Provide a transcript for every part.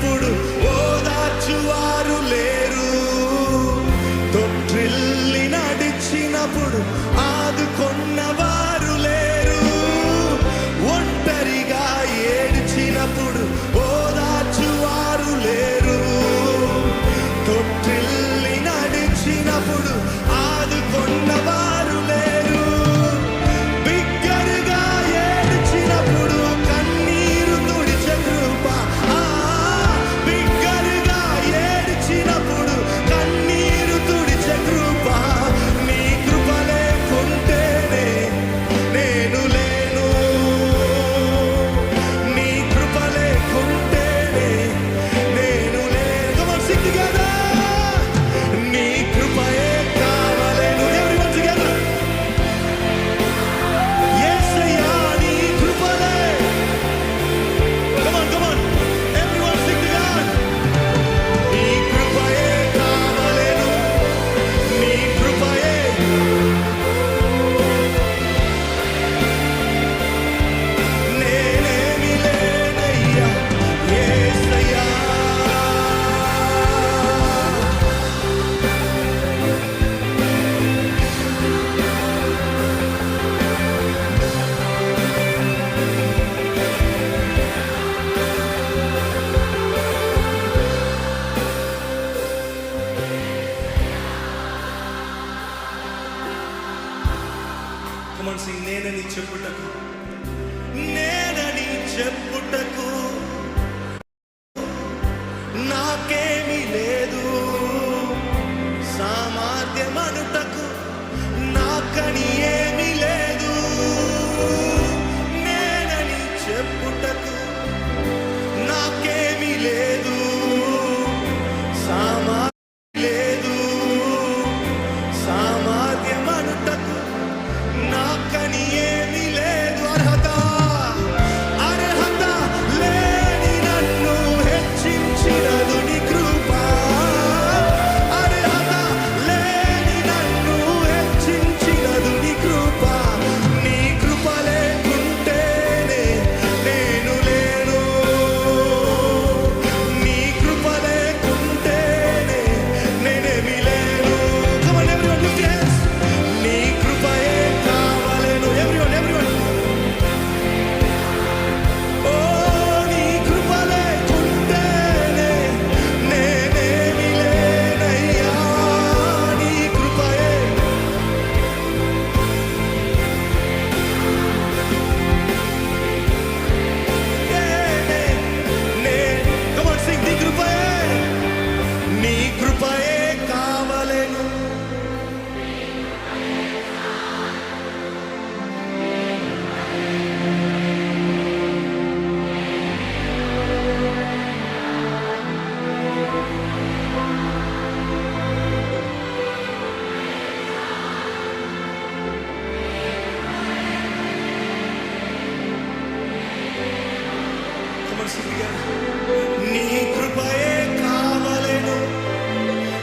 ఇప్పుడు ఓదార్చువారు లేరు తొట్టిల్లి నడిచినప్పుడు ఆ కమన్ నేనని చెప్పుటకు నేనని చెప్పుటకు నాకేమీ లేదు సామర్థ్యమనుటకు నాకని ఏ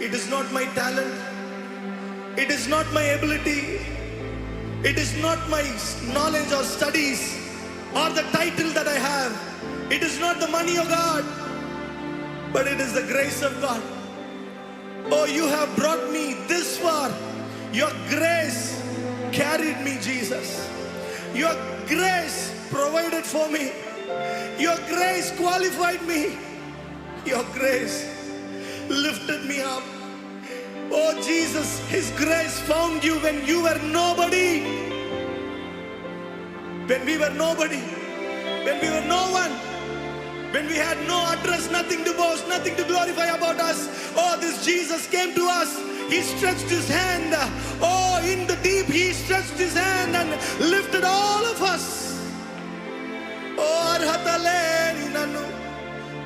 It is not my talent. It is not my ability. It is not my knowledge or studies or the title that I have. It is not the money of God, but it is the grace of God. Oh, you have brought me this far. Your grace carried me, Jesus. Your grace provided for me. Your grace qualified me. Your grace lifted me up. Oh Jesus, His grace found you when you were nobody. When we were nobody. When we were no one. When we had no address, nothing to boast, nothing to glorify about us. Oh, this Jesus came to us. He stretched his hand. Oh, in the deep, he stretched his hand and lifted all of us. Oh, Arhatale,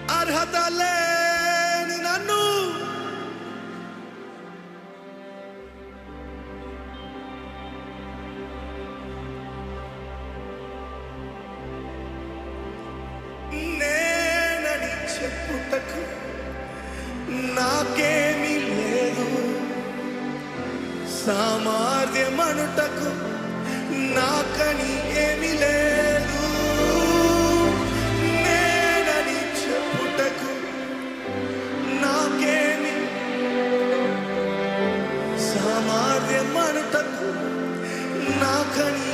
Arhatale. నాకేమీ లేదు సామర్థ్యమనుటకు నాకని ఏమీ లేదు నేనని చెప్పుటకు నాకేమి సామర్థ్యమనుటకు నాకని